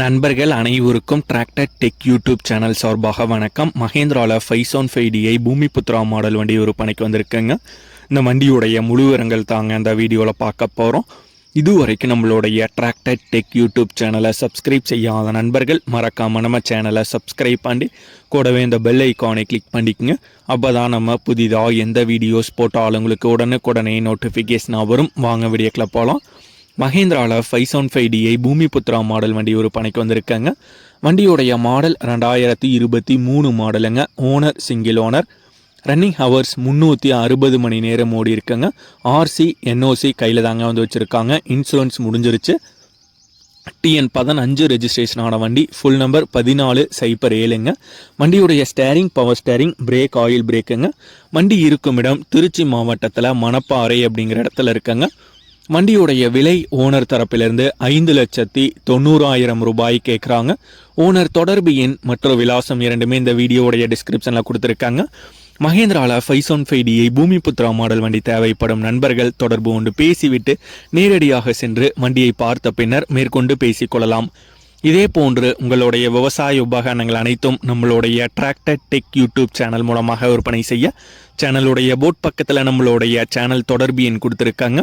நண்பர்கள் அனைவருக்கும் tractor tech YouTube channel சார்பாக வணக்கம். மகேந்திராவில் five one five DI Bhoomi Putra model வண்டி விற்பனைக்கு வந்திருக்குங்க. இந்த வண்டியுடைய முழு விவரங்கள் தாங்க அந்த வீடியோவில் பார்க்க போகிறோம் இதுவரைக்கும் நம்மளுடைய டிராக்டர் டெக் யூடியூப் சேனலை சப்ஸ்கிரைப் செய்யாத நண்பர்கள் மறக்காம நம்ம சேனலை சப்ஸ்கிரைப் பண்ணி கூடவே இந்த பெல் ஐக்கானை கிளிக் பண்ணிக்கோங்க. அப்போ தான் நம்ம புதிதாக எந்த வீடியோஸ் போட்டாலும் உங்களுக்கு உடனுக்குடனே நோட்டிஃபிகேஷனாக வரும். வாங்க வீடியோக்கில் போகலாம் மகேந்திராவில் five seven five DI Bhoomi Putra model வண்டி ஒரு பணிக்கு வந்திருக்காங்க. வண்டியுடைய மாடல் ரெண்டாயிரத்தி இருபத்தி மூணு மாடலுங்க. Owner single owner running hours முந்நூற்றி அறுபது மணி நேரம் ஓடி இருக்குங்க. ஆர்சி என்ஓசி கையில் தாங்க வந்து வச்சுருக்காங்க. இன்சூரன்ஸ் முடிஞ்சிருச்சு. டிஎன் பதினஞ்சு ரெஜிஸ்ட்ரேஷன் ஆன வண்டி. ஃபுல் நம்பர் பதினாலு சைப்பர் ஏழுங்க. வண்டியுடைய steering power steering brake oil பிரேக்குங்க வண்டி இருக்கும் இடம் திருச்சி மாவட்டத்தில் மணப்பாறை அப்படிங்கிற இடத்துல இருக்குங்க. வண்டியுடைய விலை ஓனர் தரப்பிலிருந்து ஐந்து லட்சத்தி தொண்ணூறாயிரம் ரூபாய் கேட்குறாங்க ஓனர் தொடர்பு எண் மற்றும் விலாசம் இரண்டுமே இந்த வீடியோவுடைய டிஸ்கிரிப்ஷனில் கொடுத்துருக்காங்க. மகேந்திராவில் five one five DI Bhoomi Putra model வண்டி தேவைப்படும் நண்பர்கள் தொடர்பு கொண்டு பேசிவிட்டு நேரடியாக சென்று வண்டியை பார்த்த பின்னர் மேற்கொண்டு பேசிக்கொள்ளலாம். இதே போன்று உங்களுடைய விவசாய உபகரணங்கள் அனைத்தும் நம்மளுடைய டிராக்டர் டெக் யூடியூப் சேனல் மூலமாக விற்பனை செய்ய சேனலுடைய போட் பக்கத்தில் நம்மளுடைய சேனல் தொடர்பு எண் கொடுத்துருக்காங்க.